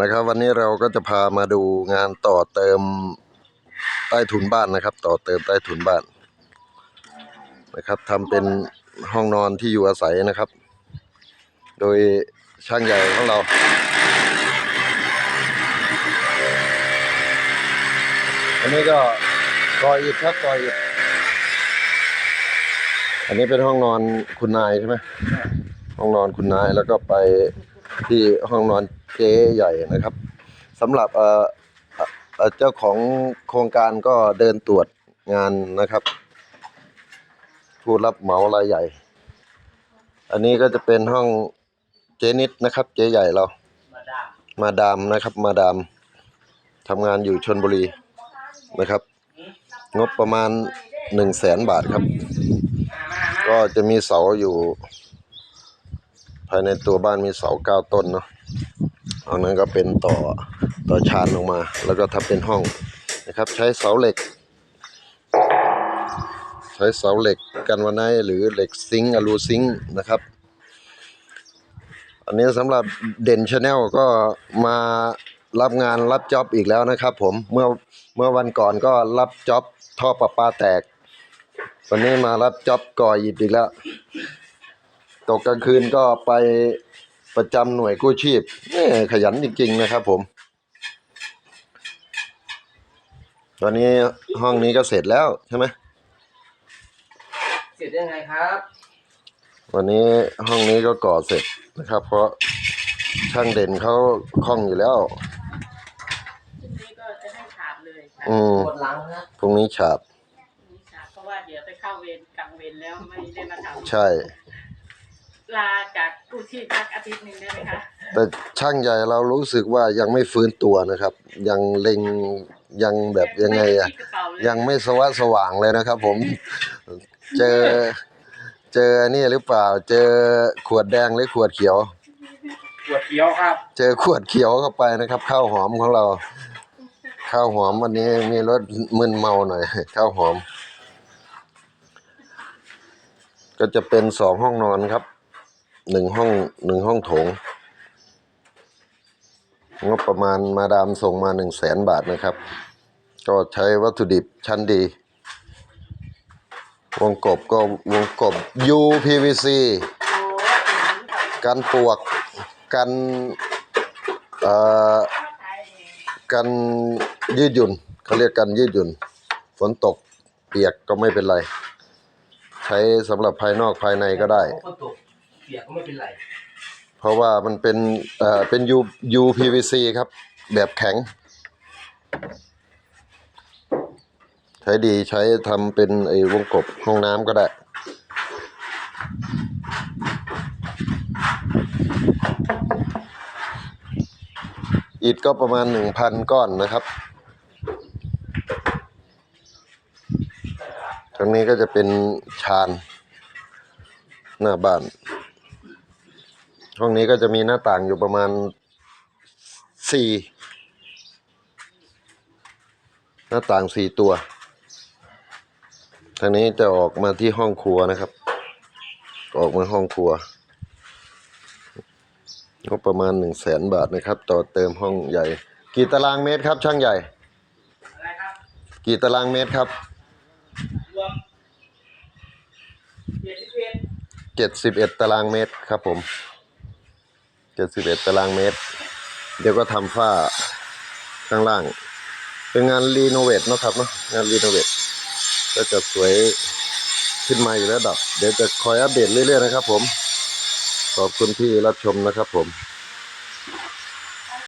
นะครับวันนี้เราก็จะพามาดูงานต่อเติมใต้ถุนบ้านนะครับ ต่อเติมใต้ถุนบ้านนะครับทำเป็นห้องนอนที่อยู่อาศัยนะครับ โดยช่างใหญ่ของเราอันนี้ก็ก่ออิฐครับก่ออิฐอันนี้เป็นห้องนอนคุณนายใช่ไหมห้องนอนคุณนายแล้วก็ไปที่ห้องนอน เจ๊ใหญ่นะครับสำหรับเอ่อเจ้าของโครงการก็เดินตรวจงานนะครับผู้รับเหมารายใหญ่ อันนี้ก็จะเป็นห้องเจนิดนะครับ เจใหญ่เรา มาดามนะครับมาดามทำงานอยู่ชนบุรีนะครับ งบประมาณหนึ่งแสนบาทครับ ก็จะมีเสาอยู่ ภายในตัวบ้านมีเสาเก้าต้นเนาะ เอานั้นก็เป็นต่อต่อชานลงมา แล้วก็ทำเป็นห้องนะครับ ใช้เสาเหล็ก ใช้เสาเหล็กกันวันไนหรือเหล็กซิงค์อะลูซิงค์นะครับ อันนี้สำหรับเด่นชาแนลก็มารับงานรับจ็อบอีกแล้วนะครับผมเมื่อเมื่อวันก่อนก็รับจ็อบท่อประปาแตกวันนี้มารับจ็อบก่ออิฐอีกแล้ว ตกกลางคืนก็ไป ประจำหน่วยกู้ชีพแม่ขยันจริง ๆ นะครับผม ตอนนี้ห้องนี้ก็เสร็จแล้วใช่ไหมเสร็จยังไงครับ วันนี้ห้องนี้ก็ก่อเสร็จนะครับ เพราะช่างเด่นเขาคล่องอยู่แล้วพรุ่งนี้ก็จะให้ฉาบเลยค่ะอืมปวดหลังครับพรุ่งนี้ฉาบพรุ่งนี้ฉาบเพราะว่าเดี๋ยวไปเข้าเวรกลางเวรแล้วไม่ได้มาทใช่ำ ลาจากกู้ชีพสักอาทิตย์หนึ่งได้ไหมคะแต่ช่างใหญ่เรารู้สึกว่ายังไม่ฟื้นตัวนะครับ ยังเล็งยังแบบยังไงอะม่ด้คิดกระเป๋าเลยยังไม่สว่างสว่างเลยนะครับผม เจอ เจอนี่หรือเปล่า เจอขวดแดงหรือขวดเขียวปวดเขียวครับเจอขวดเขียวเข้าไปนะครับ ข้าวหอมของเรา ข้าวหอมวันนี้มีรสมึนเมาหน่อย ข้าวหอม ก็จะเป็นสองห้องนอนครับ หนึ่งห้องหนึ่งห้องโถง งบประมาณมาดามส่งมาหนึ่งแสนบาทนะครับ ก็ใช้วัตถุดิบชั้นดี วงกบก็วงกบ UPVC กันปวกกันเอ่อกันยืดหยุ่นเขาเรียกกันยืดหยุ่น ฝนตกเปียกก็ไม่เป็นไร ใช้สำหรับภายนอกภายในก็ได้ ฝนตก ปียกก็ไม่เป็นไร เพราะว่ามันเป็นเอ่อเป็น U UPVC ครับ แบบแข็ง ใช้ดีใช้ทำเป็นไอ้วงกบห้องน้ำก็ได้ อิฐก็ประมาณหนึ่งพันก้อนนะครับทางนี้ก็จะเป็นชานหน้าบ้าน ห้องนี้ก็จะมีหน้าต่างอยู่ประมาณสี่หน้าต่างสี่ตัว ทางนี้จะออกมาที่ห้องครัวนะครับ ออกมาห้องครัวก็ประมาณหนึ่งแสนบาทนะครับ ต่อเติมห้องใหญ่ กี่ตารางเมตรครับ ช่างใหญ่อะไรครับกี่ตารางเมตรครับรวมเจ็ดสิบเอ็ดเจ็ดสิบเอ็ดตารางเมตรครับผม เจ็ดสิบเอ็ดตารางเมตร เดี๋ยวก็ทำฝ้าข้างล่าง เป็นงานรีโนเวทนะครับเนาะงานรีโนเวทก็จะสวยขึ้นมาอยู่ระดับ เดี๋ยวจะคอยอัปเดตเรื่อยๆนะครับผม ขอบคุณที่รับชมนะครับผม